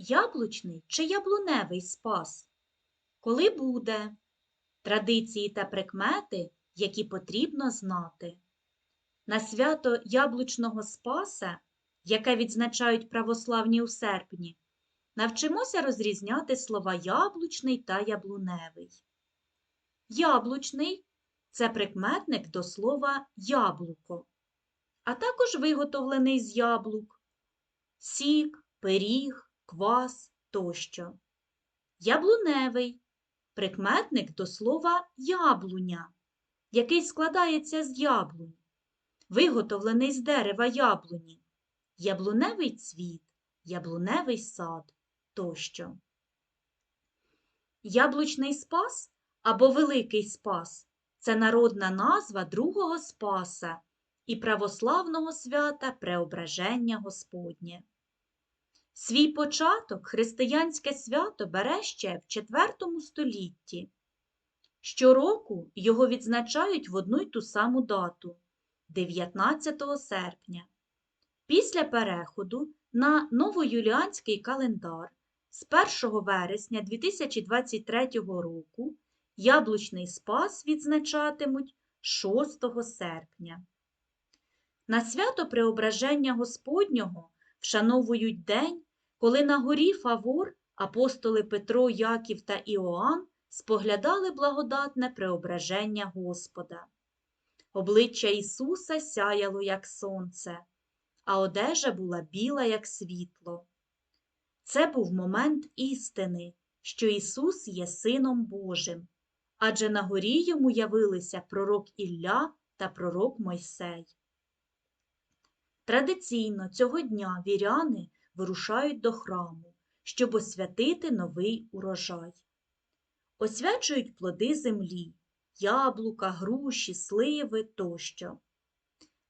Яблучний чи яблуневий спас? Коли буде? Традиції та прикмети, які потрібно знати. На свято Яблучного Спаса, яке відзначають православні у серпні, навчимося розрізняти слова яблучний та яблуневий. Яблучний це прикметник до слова яблуко, а також виготовлений з яблук, сік, пиріг, квас тощо. Яблуневий прикметник до слова яблуня, який складається з яблунь, виготовлений з дерева яблуні, яблуневий цвіт, яблуневий сад тощо. Яблучний спас або Великий Спас це народна назва другого Спаса і православного свята Преображення Господнє. Свій початок християнське свято бере ще в IV столітті. Щороку його відзначають в одну й ту саму дату 19 серпня. Після переходу на новоюліанський календар з 1 вересня 2023 року Яблучний Спас відзначатимуть 6 серпня. На свято Преображення Господнього вшановують день, коли на горі Фавор апостоли Петро, Яків та Іоанн споглядали благодатне преображення Господа. Обличчя Ісуса сяяло, як сонце, а одежа була біла, як світло. Це був момент істини, що Ісус є Сином Божим, адже на горі йому явилися пророк Ілля та пророк Мойсей. Традиційно цього дня віряни вирушають до храму, щоб освятити новий урожай. Освячують плоди землі, яблука, груші, сливи тощо.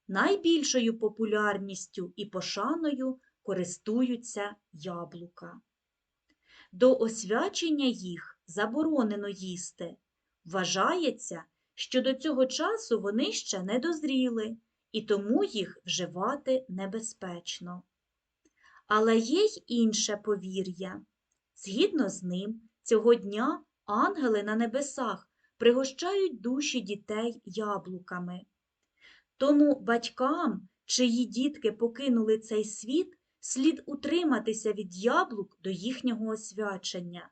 Найбільшою популярністю і пошаною користуються яблука. До освячення їх заборонено їсти. Вважається, що до цього часу вони ще не дозріли і тому їх вживати небезпечно. Але є й інше повір'я. Згідно з ним, цього дня ангели на небесах пригощають душі дітей яблуками. Тому батькам, чиї дітки покинули цей світ, слід утриматися від яблук до їхнього освячення,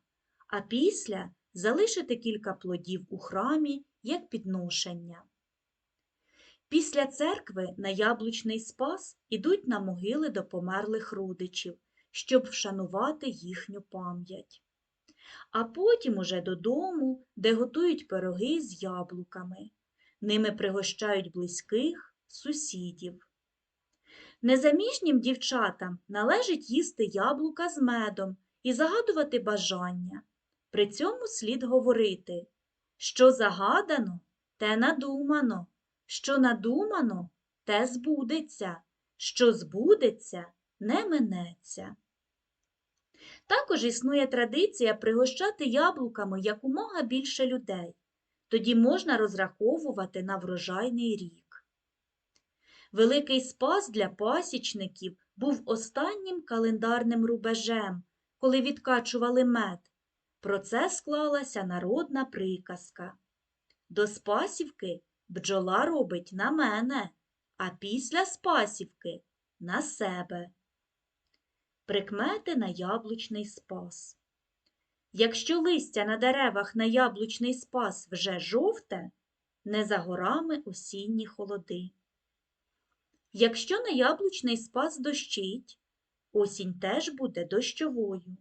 а після залишити кілька плодів у храмі як підношення. Після церкви на яблучний спас ідуть на могили до померлих родичів, щоб вшанувати їхню пам'ять. А потім уже додому, де готують пироги з яблуками. Ними пригощають близьких, сусідів. Незаміжнім дівчатам належить їсти яблука з медом і загадувати бажання. При цьому слід говорити, що загадано, те надумано. Що надумано, те збудеться, що збудеться, не минеться. Також існує традиція пригощати яблуками якомога більше людей, тоді можна розраховувати на врожайний рік. Великий спас для пасічників був останнім календарним рубежем, коли відкачували мед. Про це склалася народна приказка. До Спасівки Бджола робить на мене, а після спасівки на себе. Прикмети на яблучний спас. Якщо листя на деревах на яблучний спас вже жовте, не за горами осінні холоди. Якщо на яблучний спас дощить, осінь теж буде дощовою.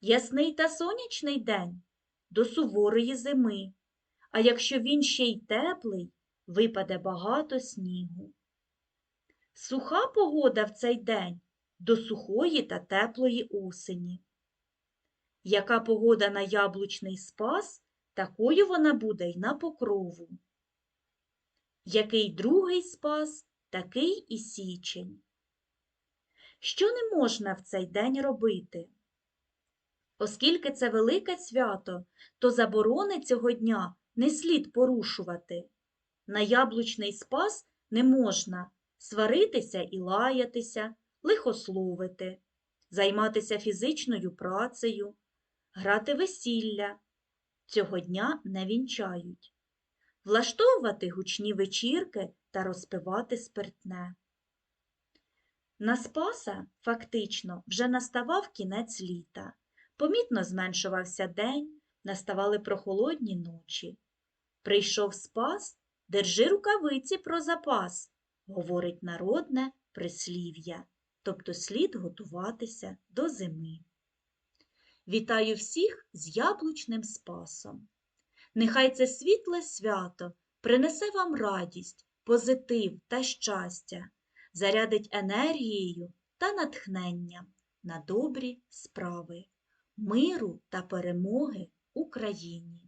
Ясний та сонячний день до суворої зими а якщо він ще й теплий, випаде багато снігу. Суха погода в цей день до сухої та теплої осені. Яка погода на яблучний спас, такою вона буде й на покрову. Який другий спас, такий і січень. Що не можна в цей день робити? Оскільки це велике свято, то заборони цього дня не слід порушувати. На яблучний спас не можна сваритися і лаятися, лихословити. займатися фізичною працею, грати весілля. Цього дня не вінчають, влаштовувати гучні вечірки та розпивати спиртне. На Спаса фактично вже наставав кінець літа. Помітно зменшувався день, наставали прохолодні ночі. Прийшов спас, держи рукавиці про запас, говорить народне прислів'я, тобто слід готуватися до зими. Вітаю всіх з яблучним спасом. Нехай це світле свято принесе вам радість, позитив та щастя, зарядить енергією та натхненням на добрі справи, миру та перемоги Україні.